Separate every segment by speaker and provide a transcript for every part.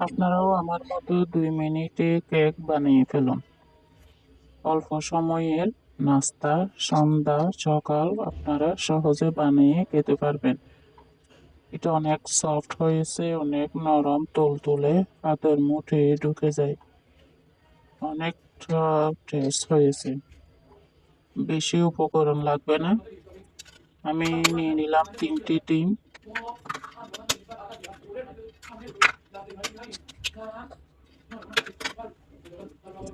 Speaker 1: আপনারাও আমার মতো দুই মিনিটে কেক বানিয়ে ফেলুন। অল্প সময়ের নাস্তা, সন্ধ্যা, সকাল আপনারা সহজে বানিয়ে খেতে পারবেন। এটা অনেক সফট হয়েছে, অনেক নরম তুলতুলে হাতের মুঠে ঢুকে যায়। অনেক টেস্ট হয়েছে। বেশি উপকরণ লাগবে না। আমি নিয়ে নিলাম তিনটি ডিম।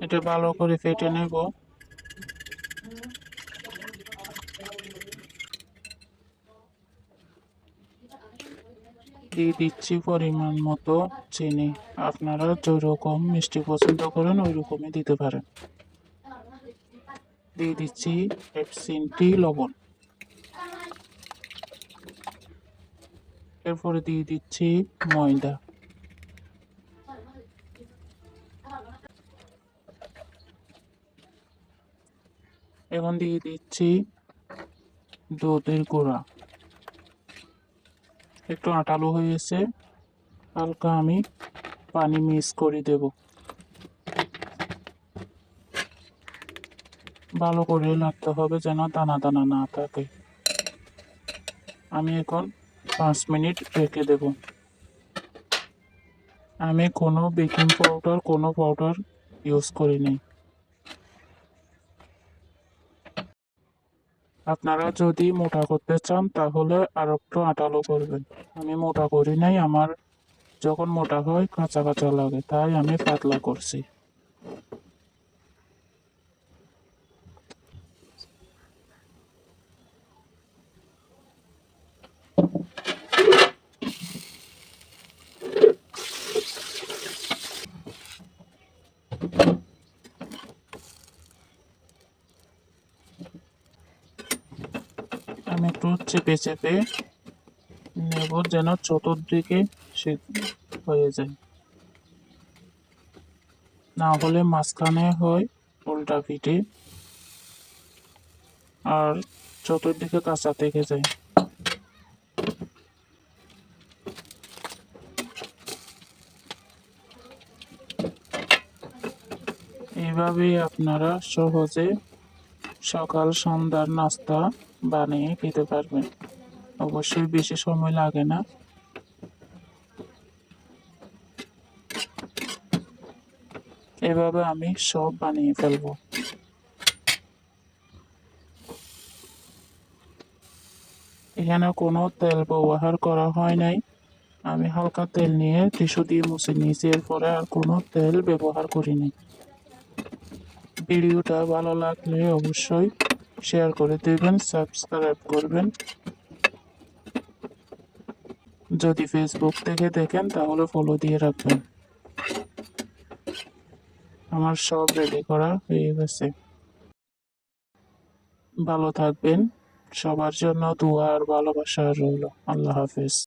Speaker 1: এটা ভালো করে ফেটে নেব। দিয়ে দিচ্ছি পরিমাণ মতো চিনি। আপনারা যেরকম মিষ্টি পছন্দ করেন ওই রকমই দিতে পারেন। দিয়ে দিচ্ছি এক এপসিনটি লবণ। এরপরে দিয়ে দিচ্ছি ময়দা। এখন দিয়ে দিচ্ছি দুধের গুঁড়া। একটু আটালো হয়েছে হালকা আমি পানি মিক্স করে দেব। ভালো করে লাগতে হবে যেন দানা দানা না থাকে। আমি এখন পাঁচ মিনিট রেখে দেব। আমি কোনো বেকিং পাউডার কোনো পাউডার ইউজ করিনি। আপনারা যদি মোটা করতে চান, তাহলে আর একটু আটালো করবেন। আমি মোটা করি নাই, আমার যখন মোটা হয়, কাঁচা কাঁচা লাগে, তাই আমি পাতলা করছি। আমি একটু চেপে চেপে নেব যেন চতুর্দিকে সে হয়ে যায়। না হলে মাঝখানে হয় উল্টা পিঠে আর চতুর্দিকে কাঁচা থেকে যায়। এইভাবেই আপনারা সহজে সকাল সন্ধ্যার নাস্তা বানিয়ে খেতে পারবেন। অবশ্যই বেশি সময় লাগে না। এভাবে আমি সব বানিয়ে ফেলব। এখানে কোনো তেল ব্যবহার করা হয় নাই। আমি হালকা তেল নিয়ে টিস্যু দিয়ে মুছে নিয়েছি। এরপরে আর কোনো তেল ব্যবহার করিনি। ভিডিওটা ভালো লাগলে অবশ্যই শেয়ার করে দেবেন সাবস্ক্রাইব করবেন। যদি ফেসবুক থেকে দেখেন, তাহলে ফলো দিয়ে রাখবেন। আমার সব রেডি করা হয়ে গেছে। ভালো থাকবেন। সবার জন্য দোয়া আর ভালোবাসা রইল। আল্লাহ হাফেজ।